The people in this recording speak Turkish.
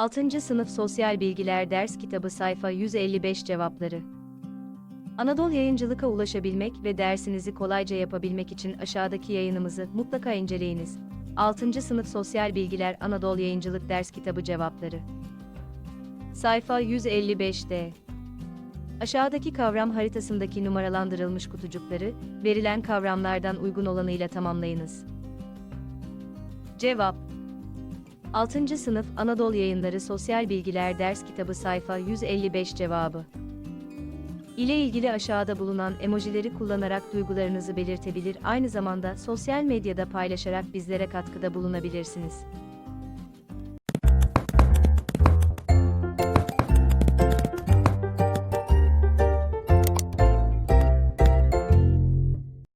6. Sınıf Sosyal Bilgiler Ders Kitabı Sayfa 155 Cevapları Anadolu Yayıncılık'a ulaşabilmek ve dersinizi kolayca yapabilmek için aşağıdaki yayınımızı mutlaka inceleyiniz. 6. Sınıf Sosyal Bilgiler Anadolu Yayıncılık Ders Kitabı Cevapları Sayfa 155'te Aşağıdaki kavram haritasındaki numaralandırılmış kutucukları, verilen kavramlardan uygun olanıyla tamamlayınız. Cevap 6. Sınıf Anadolu Yayınları Sosyal Bilgiler Ders Kitabı Sayfa 155 Cevabı ile ilgili aşağıda bulunan emojileri kullanarak duygularınızı belirtebilir aynı zamanda sosyal medyada paylaşarak bizlere katkıda bulunabilirsiniz.